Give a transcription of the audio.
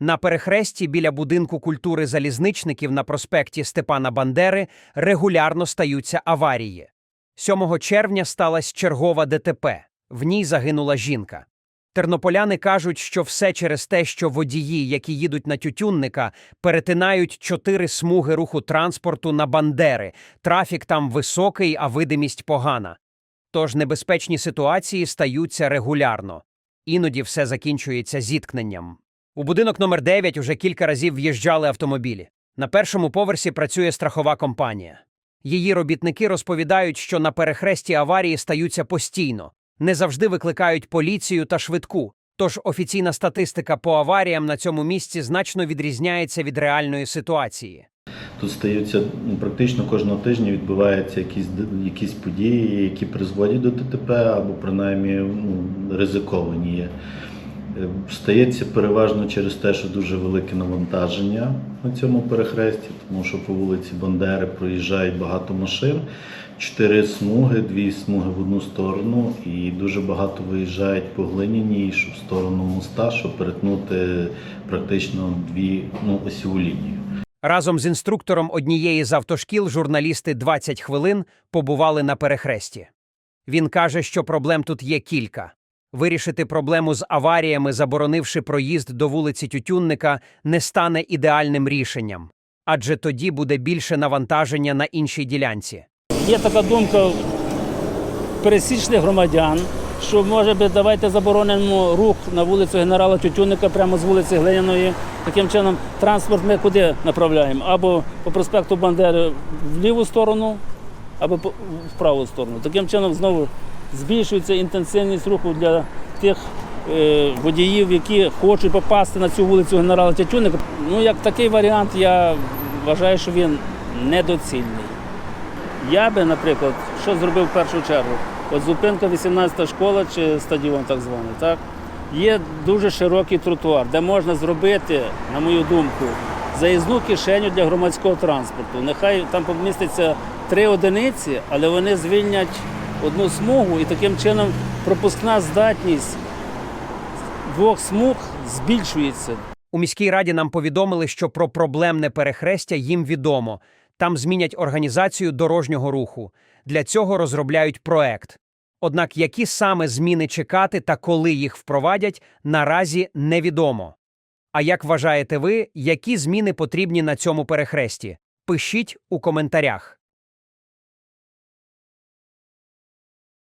На перехресті біля будинку культури залізничників на проспекті Степана Бандери регулярно стаються аварії. 7 червня сталася чергова ДТП. В ній загинула жінка. Тернополяни кажуть, що все через те, що водії, які їдуть на Тютюнника, перетинають чотири смуги руху транспорту на Бандери. Трафік там високий, а видимість погана. Тож небезпечні ситуації стаються регулярно. Іноді все закінчується зіткненням. У будинок номер 9 уже кілька разів в'їжджали автомобілі. На першому поверсі працює страхова компанія. Її робітники розповідають, що на перехресті аварії стаються постійно, не завжди викликають поліцію та швидку. Тож офіційна статистика по аваріям на цьому місці значно відрізняється від реальної ситуації. Тут стаються ну, практично кожного тижня відбуваються якісь якісь події, які призводять до ДТП або принаймні ну, ризиковані є. Е, Стається переважно через те, що дуже велике навантаження на цьому перехресті, тому що по вулиці Бандери проїжджають багато машин, чотири смуги, дві смуги в одну сторону, і дуже багато виїжджають по глиняній в сторону моста, щоб перетнути практично дві ну, осіву лінію. Разом з інструктором однієї з автошкіл журналісти 20 хвилин побували на перехресті. Він каже, що проблем тут є кілька. Вирішити проблему з аваріями, заборонивши проїзд до вулиці Тютюнника, не стане ідеальним рішенням, адже тоді буде більше навантаження на іншій ділянці. Є така думка пересічних громадян, що може би давайте заборонимо рух на вулицю генерала Тютюника прямо з вулиці Глиняної. Таким чином транспорт ми куди направляємо? Або по проспекту Бандери в ліву сторону, або в праву сторону. Таким чином знову збільшується інтенсивність руху для тих е, водіїв, які хочуть попасти на цю вулицю генерала Тютюника. Ну, як такий варіант, я вважаю, що він недоцільний. Я би, наприклад, що зробив в першу чергу? От зупинка 18-та школа чи стадіон так званий, так? Є дуже широкий тротуар, де можна зробити, на мою думку, заїзну кишеню для громадського транспорту. Нехай там поміститься три одиниці, але вони звільнять одну смугу і таким чином пропускна здатність двох смуг збільшується. У міській раді нам повідомили, що про проблемне перехрестя їм відомо. Там змінять організацію дорожнього руху. Для цього розробляють проект. Однак які саме зміни чекати та коли їх впровадять, наразі невідомо. А як вважаєте ви, які зміни потрібні на цьому перехресті? Пишіть у коментарях.